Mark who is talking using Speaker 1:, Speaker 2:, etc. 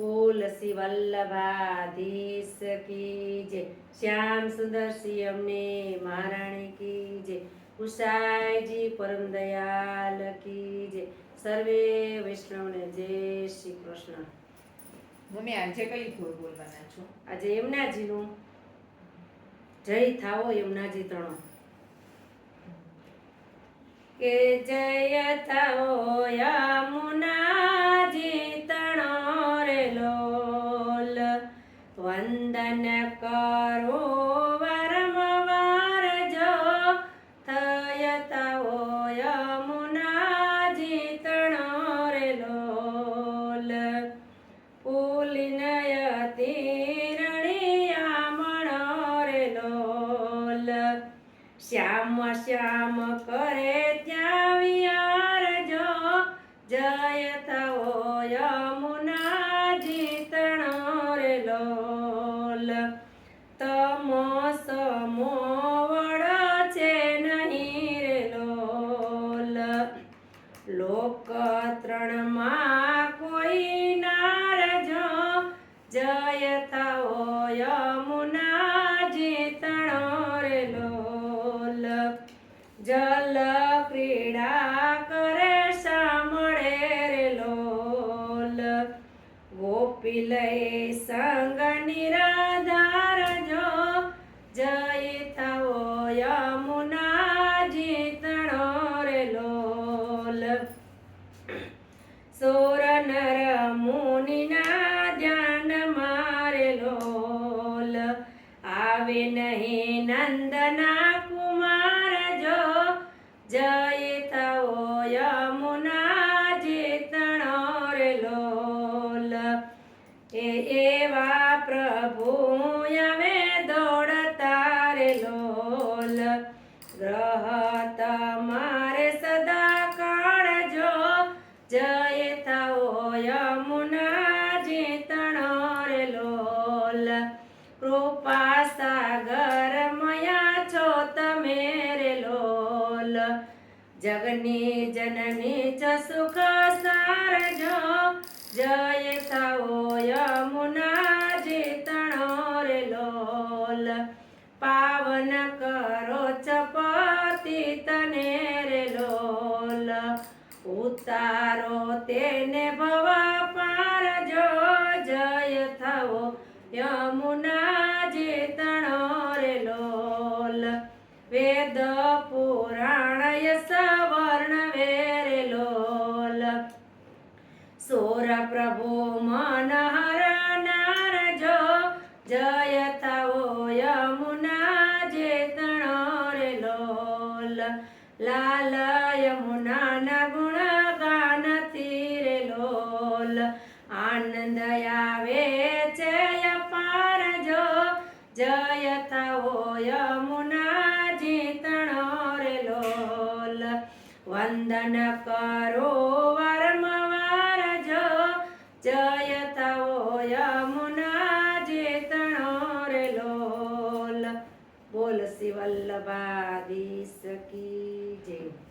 Speaker 1: તુલસી વલ્લભાધીશ કી જય શ્યામ સુંદર શ્રી અમને મહારાણી કી જય કુશાયજી પરમ દયાલ કી જય સર્વે વૈષ્ણવને જય શ્રી કૃષ્ણ
Speaker 2: મમ્મી આજે કઈ ધોર બોલવાના છો?
Speaker 1: આજે યમુનાજીનું. જય થાવો યમુનાજી ત્રણો. કે જય થાવો યમુનાજી. શ્યામ શ્યામ કરે ત્યાં વિયાર જો. જય થવો યમુના જીતણો રે લોલ. તમો સમો વડ છે નહીં રે લોલ. લોક ત્રણમાં કોઈ નાર જો. જય થવો જલ ક્રીડા કરે સાંભળે રે લોલ. ગોપી લઈ સંગ નિરાધાર જો જય થવો યમુના જીતણો રે લોલ. સોર નર મુનિના ધ્યાન મારે લોલ. આવે નહીં નંદના એ એવા પ્રભુ અમે દોડતા રે લોલ. ગ્રહ તમારે સદા કાળજો જય થાઓ યમુના જીતણો રે લોલ. કૃપા સાગર જગની જનની ચ સુખ સારજો. જય થવો યમુના જીતણો રે લોલ. પાવન કરો ચપતિ તને રે લોલ. ઉતારો તેને ભવા પાર જો જય થવો યમુના વેદ પુરાણ યસ વર્ણ વેરે લોલ. સોર પ્રભુ મન હરનાર જો જય થવો યમુના જેતણો રે લોલ. લાલ યમુના ના ગુણ ગાનથી રે લોલ. આનંદ થવો યમુના જીતણો રે લોલ. વંદન કરો વારંવાર જો જય થવો યમુના જીતણો રે લોલ. બોલ શિવલ્લભાધીશ કી